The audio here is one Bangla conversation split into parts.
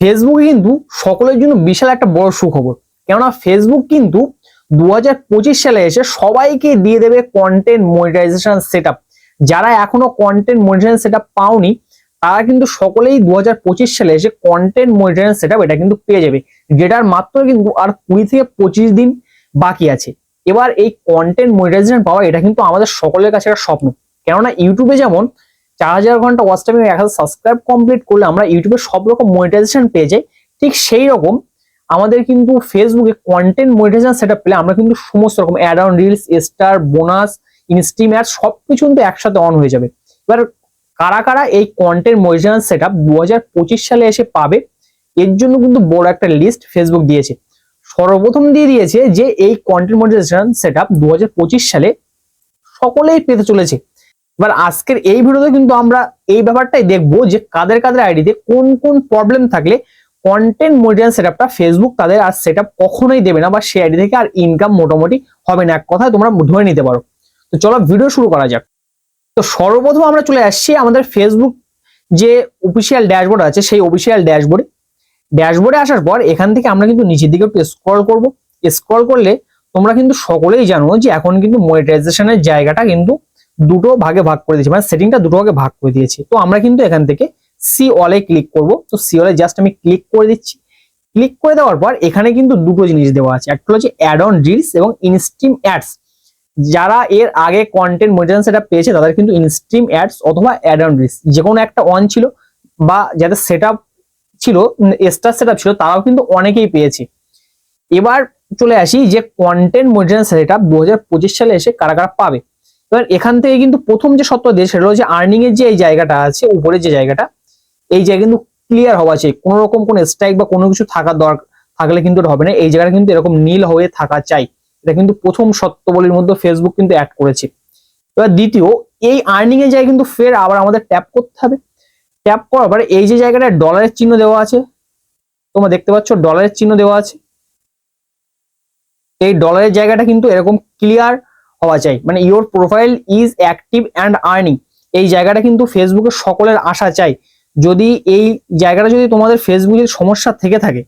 ফেসবুকে কিন্তু সকলের জন্য বিশাল একটা বড় সুখবর। কেননা ফেসবুক কিন্তু দু হাজার পঁচিশ সালে এসে সবাইকে দিয়ে দেবে কন্টেন্ট মনিটাইজেশন সেট যারা এখনও কন্টেন্ট মনিটাইজেশন সেট পাওনি, তারা কিন্তু সকলেই দু হাজার পঁচিশ সালে এসে কন্টেন্ট মনিটাইজেশন সেট এটা কিন্তু পেয়ে যাবে। যেটার মাত্র কিন্তু আর কুড়ি থেকে পঁচিশ দিন বাকি আছে। এবার এই কন্টেন্ট মনিটাইজেশন পাওয়া এটা কিন্তু আমাদের সকলের কাছে একটা স্বপ্ন। কেননা ইউটিউবে যেমন চার হাজার ঘণ্টা ওয়াচ টাইম এক হাজার সাবস্ক্রাইব কমপ্লিট করলে আমরা ইউটিউবে সব রকম মনিটাইজেশন পেয়ে যাই। ঠিক সেই রকম আমাদের কিন্তু ফেসবুকে কন্টেন্ট মনিটাইজেশন সেট পেলে আমরা কিন্তু সমস্ত রকম ad on reels star bonus instream ad সব কিছু কিন্তু একসাথে অন হয়ে যাবে। এবার কারা কারা এই কন্টেন্ট মনিটাইজেশন সেট আপ দু হাজার পঁচিশ সালে এসে পাবে, এর জন্য কিন্তু বড় একটা লিস্ট ফেসবুক দিয়েছে। সর্বপ্রথম দিয়ে দিয়েছে যে এই কন্টেন্ট মনিটাইজেশন সেট আপ দু হাজার পঁচিশ সালে সকলেই পেতে চলেছে। এবার আজকের এই ভিডিওতে কিন্তু আমরা এই ব্যাপারটাই দেখব যে কাদের কাদের আইডিতে কোন কোন প্রবলেম থাকলে কন্টেন্ট মোডিয়ান সেট আপটা ফেসবুক তাদের আর সেটআপ কখনোই দেবে না বা সেই আইডি থেকে আর ইনকাম মোটামুটি হবে না। এক কথায় তোমরা ধরে নিতে পারো। তো চলো ভিডিও শুরু করা যাক। তো সর্বপ্রথম আমরা চলে আসছি আমাদের ফেসবুক যে অফিসিয়াল ড্যাশবোর্ড আছে, সেই অফিসিয়াল ড্যাশবোর্ডে ড্যাশবোর্ডে আসার পর এখান থেকে আমরা কিন্তু নিচের দিকে একটু স্ক্রল করব। স্ক্রল করলে তোমরা কিন্তু সকলেই জানো যে এখন কিন্তু মনিটাইজেশনের জায়গাটা কিন্তু দুটো ভাগে ভাগ করে দিয়েছে মানে সেটিংটা দুটো ভাগে ভাগ করে দিয়েছে। তো আমরা কিন্তু এখান থেকে সি অলে ক্লিক করব। তো সি অলে জাস্ট আমি ক্লিক করে দিচ্ছি। ক্লিক করে দেওয়ার পর এখানে কিন্তু দুটো জিনিস দেওয়া আছে। একটা হচ্ছে অ্যাড অন রিলস এবং ইনস্ট্রিম অ্যাডস যারা এর আগে কন্টেন্ট মনিটাইজেশন সেটা পেয়েছে, তাদের কিন্তু ইনস্ট্রিম অ্যাডস অথবা অ্যাড অন রিলস যে কোনো একটা অন ছিল বা যাদের সেট ছিল এক্সট্রা সেট ছিল, তারাও কিন্তু অনেকেই পেয়েছে। এবার চলে আসি যে কন্টেন্ট মনিটাইজেশন সেট আপ দু সালে এসে কারা কারা পাবে। এবার এখান থেকে কিন্তু প্রথম যে সত্য দিয়ে সেটা হচ্ছে আর্নিং এর যে এই জায়গাটা আছে উপরে যে জায়গাটা, এই জায়গা কিন্তু ক্লিয়ার হওয়া চাই কোনো রকম কোনো স্ট্রাইক বা কোনো কিছু থাকার দরকার থাকলে কিন্তু এটা হবে না। এই জায়গাটা কিন্তু এরকম নীল হয়ে থাকা চাই। এটা কিন্তু প্রথম সত্যবলীর মধ্যে ফেসবুক কিন্তু অ্যাড করেছে। এবার দ্বিতীয়, এই আর্নিং এর জায়গায় কিন্তু ফের আবার আমাদের ট্যাপ করতে হবে। ট্যাপ করার পরে এই যে জায়গাটা ডলারের চিহ্ন দেওয়া আছে, তোমরা দেখতে পাচ্ছ ডলারের চিহ্ন দেওয়া আছে। এই ডলারের জায়গাটা কিন্তু এরকম ক্লিয়ার হওয়া চাই মানে your profile is active and earning এই জায়গাটা কিন্তু ফেসবুকে সকলের আশা চাই। যদি এই জায়গাটা যদি তোমাদের ফেসবুকের সমস্যা থেকে থাকে,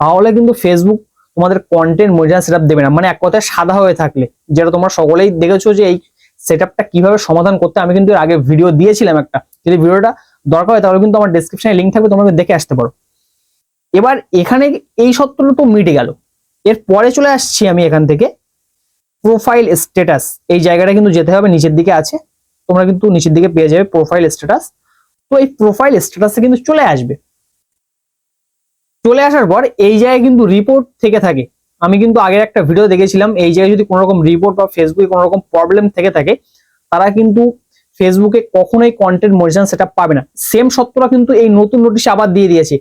তাহলে কিন্তু ফেসবুক তোমাদের কন্টেন্ট মনিটার সেট দেবে না। মানে এক কথায় সাদা হয়ে থাকলে। যেটা তোমরা সকলেই দেখেছ যে এই সেট কীভাবে সমাধান করতে আমি কিন্তু এর আগে ভিডিও দিয়েছিলাম একটা। যদি ভিডিওটা দরকার হয়, তাহলে কিন্তু আমার ডিসক্রিপশনে লিঙ্ক থাকবে, তোমরা দেখে আসতে পারো। এবার এখানে এই সত্যটা তো মিটে গেল। এর পরে চলে আসছি আমি এখান থেকে। প্রোফাইল স্ট্যাটাস এই জায়গাটা কিন্তু যেতে হবে, নিচের দিকে আছে। তোমরা কিন্তু নিচের দিকে পেয়ে যাবে প্রোফাইল স্ট্যাটাস তো এই প্রোফাইল স্ট্যাটাসে কিন্তু চলে আসবে। চলে আসার পর এই জায়গায় কিন্তু রিপোর্ট থেকে থাকে। আমি কিন্তু আগের একটা ভিডিও দেখেছিলাম, এই জায়গায় যদি কোনো রকম রিপোর্ট বা ফেসবুকে কোনো রকম প্রবলেম থেকে থাকে, তারা কিন্তু ফেসবুকে কখনোই কন্টেন্ট মনিটাইজেশন সেটা পাবে না। সেম সত্যটা কিন্তু এই নতুন নোটিশ আবার দিয়ে দিয়েছে।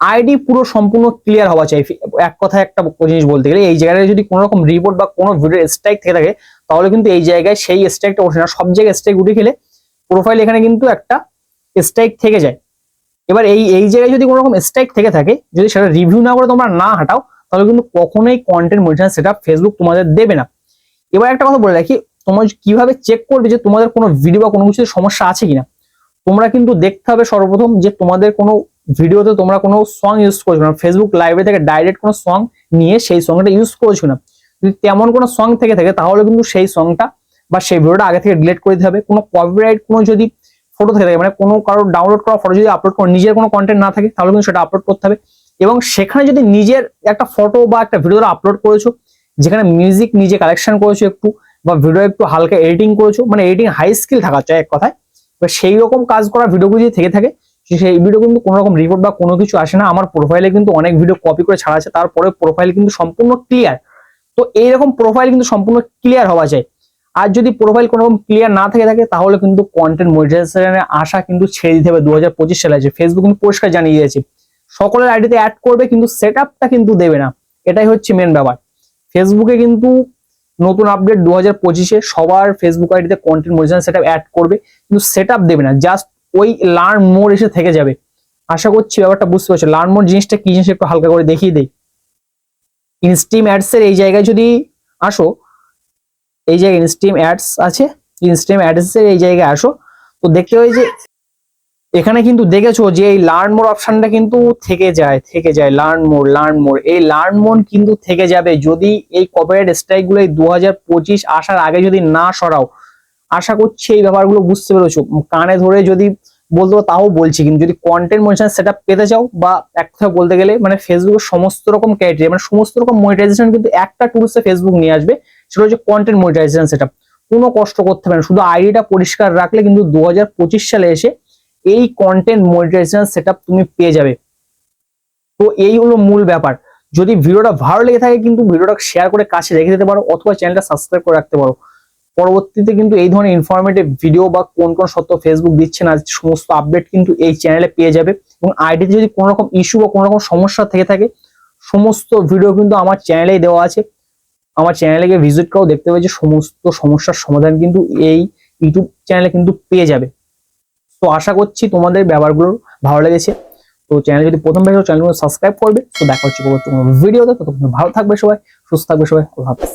আইডি পুরো সম্পূর্ণ ক্লিয়ার হওয়া চাই। এক কথায় একটা জিনিস বলতে গেলে, এই জায়গায় যদি কোনো রকম রিপোর্ট বা কোনো ভিডিও স্ট্রাইক থেকে থাকে, তাহলে কিন্তু এই জায়গায় সেই স্ট্রাইকটা ওঠে না। সব জায়গায় স্ট্রাইক উঠে খেলে প্রোফাইল এখানে কিন্তু একটা স্ট্রাইক থেকে যায়। এবার এই এই জায়গায় যদি কোনো রকম স্ট্রাইক থেকে থাকে, যদি সেটা রিভিউ না করে তোমরা না হাঁটাও, তাহলে কিন্তু কখনোই কন্টেন্ট মনিটাইজেশন সেটা ফেসবুক তোমাদের দেবে না। এবার একটা কথা বলে রাখি, তোমরা কীভাবে চেক করবে যে তোমাদের কোনো ভিডিও বা কোনো কিছু সমস্যা আছে কিনা? তোমরা কিন্তু দেখতে হবে সর্বপ্রথম যে তোমাদের কোনো ভিডিওতে তোমরা কোনো সং ইউজ করছ না ফেসবুক লাইব্রেরি থেকে ডাইরেক্ট কোনো সং নিয়ে সেই সংটা ইউজ করছ না। যদি তেমন কোনো সং থেকে থাকে, তাহলে কিন্তু সেই সংটা বা সেই ভিডিওটা আগে থেকে ডিলিট করে দিতে হবে। কোনো কপিরাইট কোনো যদি ফটো থেকে থাকে মানে কোনো কারও ডাউনলোড করা ফটো যদি আপলোড করো নিজের কোনো কন্টেন্ট না থাকে, তাহলে কিন্তু সেটা আপলোড করতে হবে। এবং সেখানে যদি নিজের একটা ফটো বা একটা ভিডিও আপলোড করেছ, যেখানে মিউজিক নিজে কালেকশন করেছ একটু বা ভিডিও একটু হালকা এডিটিং করেছ মানে এডিটিং হাই স্কিল থাকা চাই এক কথায় সেই রকম কাজ করা ভিডিওগুলো যদি থেকে থাকে সেই ভিডিও কিন্তু কোনো রকম রিপোর্ট বা কোনো কিছু আসে না। আমার প্রোফাইলে কিন্তু অনেক ভিডিও কপি করে ছাড়া আছে। তারপরে প্রোফাইল কিন্তু সম্পূর্ণ ক্লিয়ার তো এইরকম প্রোফাইল কিন্তু সম্পূর্ণ ক্লিয়ার হওয়া চাই আর যদি প্রোফাইল কোনো রকম ক্লিয়ার না থেকে থাকে, তাহলে কিন্তু কন্টেন্ট মনিটাইজেশনের আশা কিন্তু ছেড়ে দিতে হবে। দু হাজার পঁচিশ সালে আছে। ফেসবুক কিন্তু পরিষ্কার জানিয়ে দিয়েছে। সকলের আইডিতে অ্যাড করবে, কিন্তু সেট আপটা কিন্তু দেবে না। এটাই হচ্ছে মেন ব্যাপার। ফেসবুকে কিন্তু নতুন আপডেট দু হাজার পঁচিশে সবার ফেসবুক আইডিতে কন্টেন্ট মনিটাইজেশন সেট অ্যাড করবে, কিন্তু সেট দেবে না। জাস্ট ওই লার্ন মোর এসে থেকে যাবে। আশা করছি ব্যাপারটা বুঝতে পারছ। লার্ন মোর জিনিসটা কি জিনিস একটু হালকা করে দেখিয়ে দেই। ইনস্টিম অ্যাডস এর এই জায়গায় যদি আসো, এই জায়গায় ইনস্টিম অ্যাডস আছে ইনস্টিম অ্যাডস এর এই জায়গায় আসো, তো দেখতে হয় যে এখানে কিন্তু দেখেছ যে এই লার্ন মোর অপশনটা কিন্তু থেকে যায় থেকে যায় লার্ন মোর লার্ন মোর এই লার্ন মোর কিন্তু থেকে যাবে যদি এই কপিরাইট স্ট্রাইকগুলো দু আসার আগে যদি না সরাও আশা করছি এই ব্যাপারগুলো বুঝতে পেরেছ। কানে ধরে যদি বলতে তাও বলছি, কিন্তু যদি কন্টেন্ট মনিটাইজেশন সেটা পেতে চাও বা এক কথা বলতে গেলে মানে ফেসবুকের সমস্ত রকম ক্রাইটেরিয়া মানে সমস্ত রকম মনিটাইজেশন কিন্তু একটা টুলসে ফেসবুক নিয়ে আসবে, সেটা হচ্ছে কন্টেন্ট মনিটাইজেশন সেটা কোনো কষ্ট করতে হবে না, শুধু আইডিটা পরিষ্কার রাখলে কিন্তু দু হাজার পঁচিশ সালে এসে এই কন্টেন্ট মনিটাইজেশন সেটআপ তুমি পেয়ে যাবে। তো এই হলো মূল ব্যাপার। যদি ভিডিওটা ভালো লেগে থাকে কিন্তু ভিডিওটা শেয়ার করে কাছে রেখে দিতে পারো, অথবা চ্যানেলটা সাবস্ক্রাইব করে রাখতে পারো। পরবর্তীতে কিন্তু এই ধরনের ইনফরমেটিভ ভিডিও বা কোন কোন সত্য ফেসবুক দিচ্ছে না, সমস্ত আপডেট কিন্তু এই চ্যানেলে পেয়ে যাবে এবং আইডিতে যদি কোনো রকম ইস্যু বা কোনো রকম সমস্যা থেকে থাকে, সমস্ত ভিডিও কিন্তু আমার চ্যানেলেই দেওয়া আছে। আমার চ্যানেলে গিয়ে ভিজিট করেও দেখতে পাবে যে সমস্ত সমস্যার সমাধান কিন্তু এই ইউটিউব চ্যানেলে কিন্তু পেয়ে যাবে। তো আশা করছি তোমাদের ব্যাপারগুলো ভালো লেগেছে। তো চ্যানেল যদি প্রথম চ্যানেলগুলো সাবস্ক্রাইব করবে, তো দেখা হচ্ছে কোনো ভিডিওতে ততক্ষণ ভালো থাকবে সবাই, সুস্থ থাকবে সবাই হাফেজ।